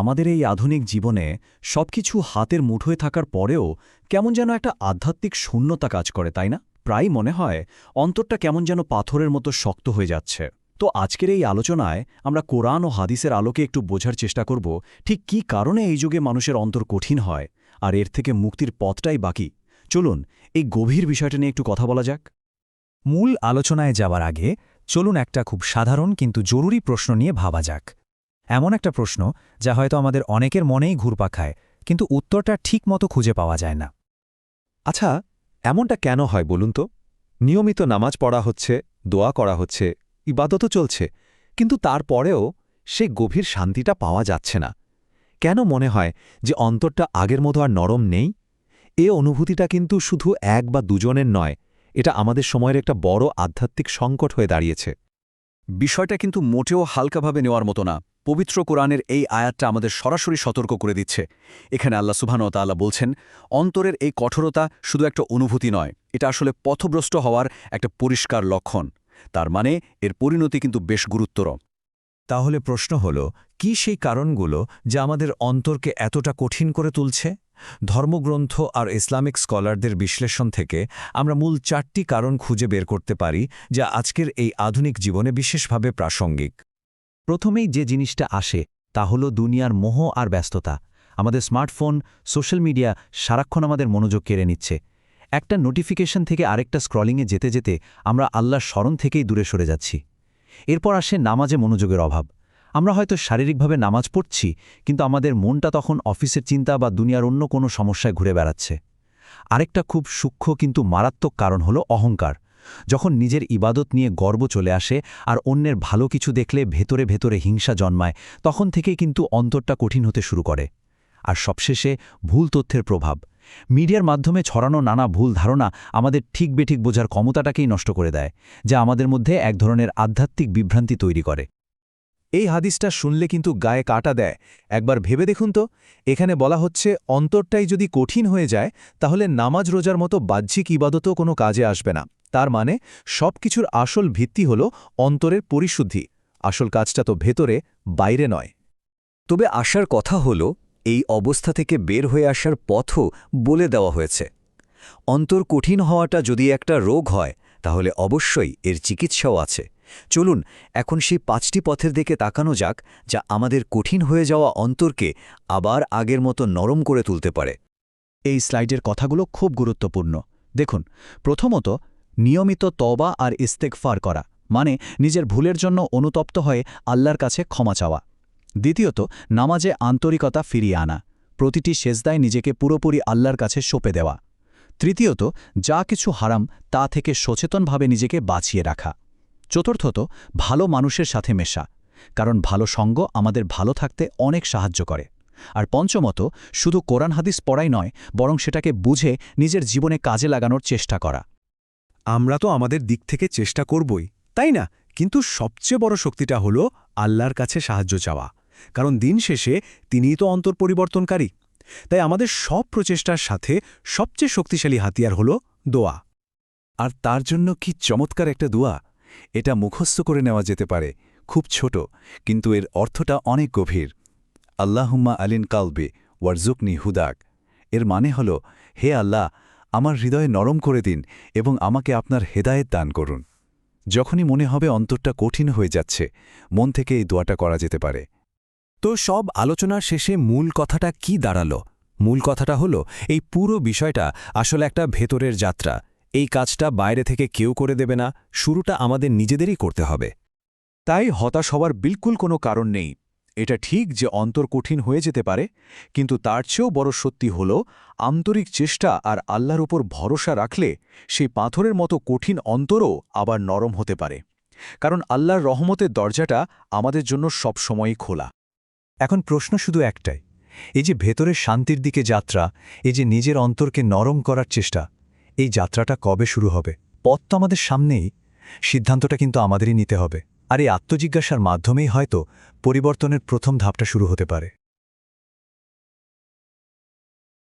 আমাদের এই আধুনিক জীবনে সবকিছু হাতের মুঠোয় থাকার পরেও কেমন যেন একটা আধ্যাত্মিক শূন্যতা কাজ করে, তাই না? প্রায় মনে হয় অন্তরটা কেমন যেন পাথরের মতো শক্ত হয়ে যাচ্ছে। তো আজকের এই আলোচনায় আমরা কোরআন ও হাদিসের আলোকে একটু বোঝার চেষ্টা করব, ঠিক কী কারণে এই যুগে মানুষের অন্তর কঠিন হয় আর এর থেকে মুক্তির পথটাই বাকি। চলুন, এই গভীর বিষয়টা নিয়ে একটু কথা বলা যাক। মূল আলোচনায় যাওয়ার আগে চলুন একটা খুব সাধারণ কিন্তু জরুরি প্রশ্ন নিয়ে ভাবা যাক। এমন একটা প্রশ্ন যা হয়তো আমাদের অনেকের মনেই ঘুরপা খায়, কিন্তু উত্তরটা ঠিকমতো খুঁজে পাওয়া যায় না। আচ্ছা এমনটা কেন হয় বলুন তো? নিয়মিত নামাজ পড়া হচ্ছে, দোয়া করা হচ্ছে, ইবাদতও চলছে, কিন্তু তারপরেও সে গভীর শান্তিটা পাওয়া যাচ্ছে না। কেন মনে হয় যে অন্তরটা আগের মতো আর নরম নেই? এ অনুভূতিটা কিন্তু শুধু এক বা দুজনের নয়, এটা আমাদের সময়ের একটা বড় আধ্যাত্মিক সংকট হয়ে দাঁড়িয়েছে। বিষয়টা কিন্তু মোটেও হালকাভাবে নেওয়ার মতো না। পবিত্র কোরআনের এই আয়াতটা আমাদের সরাসরি সতর্ক করে দিচ্ছে। এখানে আল্লাহ তাআলা বলছেন, অন্তরের এই কঠোরতা শুধু একটা অনুভূতি নয়, এটা আসলে পথভ্রষ্ট হওয়ার একটা পরিষ্কার লক্ষণ। তার মানে এর পরিণতি কিন্তু বেশ গুরুত্বর তাহলে প্রশ্ন হল, কি সেই কারণগুলো যা আমাদের অন্তরকে এতটা কঠিন করে তুলছে? ধর্মগ্রন্থ আর ইসলামিক স্কলারদের বিশ্লেষণ থেকে আমরা মূল চারটি কারণ খুঁজে বের করতে পারি, যা আজকের এই আধুনিক জীবনে বিশেষভাবে প্রাসঙ্গিক। প্রথমেই যে জিনিসটা আসে, তা হল দুনিয়ার মোহ আর ব্যস্ততা। আমাদের স্মার্টফোন, সোশ্যাল মিডিয়া সারাক্ষণ আমাদের মনোযোগ কেড়ে নিচ্ছে। একটা নোটিফিকেশন থেকে আরেকটা স্ক্রলিংয়ে যেতে যেতে আমরা আল্লাহর স্মরণ থেকেই দূরে সরে যাচ্ছি। এরপর আসে নামাজে মনোযোগের অভাব। আমরা হয়তো শারীরিকভাবে নামাজ পড়ছি, কিন্তু আমাদের মনটা তখন অফিসের চিন্তা বা দুনিয়ার অন্য কোনো সমস্যায় ঘুরে বেড়াচ্ছে। আরেকটা খুব সূক্ষ্ম কিন্তু মারাত্মক কারণ হলো অহংকার। যখন নিজের ইবাদত নিয়ে গর্ব চলে আসে আর অন্যের ভালো কিছু দেখলে ভেতরে ভেতরে হিংসা জন্মায়, তখন থেকেই কিন্তু অন্তরটা কঠিন হতে শুরু করে। আর সবশেষে ভুল তথ্যের প্রভাব। মিডিয়ার মাধ্যমে ছড়ানো নানা ভুল ধারণা আমাদের ঠিক বেঠিক বোঝার ক্ষমতাটাকেই নষ্ট করে দেয়, যা আমাদের মধ্যে এক ধরনের আধ্যাত্মিক বিভ্রান্তি তৈরি করে। এই হাদিসটা শুনলে কিন্তু গায়ে কাটা দেয়। একবার ভেবে দেখুন তো, এখানে বলা হচ্ছে, অন্তরটাই যদি কঠিন হয়ে যায়, তাহলে নামাজ রোজার মতো বাহ্যিক ইবাদতও কোনো কাজে আসবে না। তার মানে সব কিছুর আসল ভিত্তি হল অন্তরের পরিশুদ্ধি। আসল কাজটা তো ভেতরে, বাইরে নয়। তবে আসার কথা হল, এই অবস্থা থেকে বের হয়ে আসার পথও বলে দেওয়া হয়েছে। অন্তর কঠিন হওয়াটা যদি একটা রোগ হয়, তাহলে অবশ্যই এর চিকিৎসাও আছে। চলুন, এখন সেই পাঁচটি পথের দিকে তাকানো যাক, যা আমাদের কঠিন হয়ে যাওয়া অন্তরকে আবার আগের মতো নরম করে তুলতে পারে। এই স্লাইডের কথাগুলো খুব গুরুত্বপূর্ণ। দেখুন, প্রথমত নিয়মিত তবা আর ইস্তেকফার করা মানে নিজের ভুলের জন্য অনুতপ্ত হয়ে আল্লাহর কাছে ক্ষমা চাওয়া। দ্বিতীয়ত, নামাজে আন্তরিকতা ফিরিয়ে আনা, প্রতিটি সেজদায় নিজেকে পুরোপুরি আল্লাহর কাছে সঁপে দেওয়া। তৃতীয়ত, যা কিছু হারাম তা থেকে সচেতনভাবে নিজেকে বাঁচিয়ে রাখা। চতুর্থত, ভালো মানুষের সাথে মেশা, কারণ ভালো সঙ্গ আমাদের ভালো থাকতে অনেক সাহায্য করে। আর পঞ্চমত, শুধু কোরআন হাদিস পড়াই নয়, বরং সেটাকে বুঝে নিজের জীবনে কাজে লাগানোর চেষ্টা করা। আমরা তো আমাদের দিক থেকে চেষ্টা করবই, তাই না? কিন্তু সবচেয়ে বড় শক্তিটা হল আল্লাহর কাছে সাহায্য চাওয়া। কারণ দিন শেষে তিনিই তো অন্তর পরিবর্তনকারী। তাই আমাদের সব প্রচেষ্টার সাথে সবচেয়ে শক্তিশালী হাতিয়ার হল দোয়া। আর তার জন্য কি চমৎকার একটা দোয়া? এটা মুখস্থ করে নেওয়া যেতে পারে। খুব ছোট, কিন্তু এর অর্থটা অনেক গভীর। আল্লাহুম্মা আলিন কালবে ওয়ারজুকনি হুদাক। এর মানে হল, হে আল্লাহ আমার হৃদয়ে নরম করে দিন এবং আমাকে আপনার হেদায়েত দান করুন। যখনই মনে হবে অন্তরটা কঠিন হয়ে যাচ্ছে, মন থেকে এই দোয়াটা করা যেতে পারে। তো সব আলোচনার শেষে মূল কথাটা কি দাঁড়াল? মূল কথাটা হলো, এই পুরো বিষয়টা আসলে একটা ভেতরের যাত্রা। এই কাজটা বাইরে থেকে কেউ করে দেবে না, শুরুটা আমাদের নিজেদেরই করতে হবে। তাই হতাশ হওয়ার বিলকুল কোনো কারণ নেই। এটা ঠিক যে অন্তর কঠিন হয়ে যেতে পারে, কিন্তু তার চেয়েও বড় সত্যি হল, আন্তরিক চেষ্টা আর আল্লাহর উপর ভরসা রাখলে সেই পাথরের মতো কঠিন অন্তরও আবার নরম হতে পারে। কারণ আল্লাহর রহমতের দরজাটা আমাদের জন্য সবসময়ই খোলা। এখন প্রশ্ন শুধু একটাই, এই যে ভেতরের শান্তির দিকে যাত্রা, এই যে নিজের অন্তরকে নরম করার চেষ্টা, এই যাত্রাটা কবে শুরু হবে? পথ তো আমাদের সামনেই, সিদ্ধান্তটা কিন্তু আমাদেরই নিতে হবে। আর এই আত্মজিজ্ঞাসার মাধ্যমেই হয়তো পরিবর্তনের প্রথম ধাপটা শুরু হতে পারে।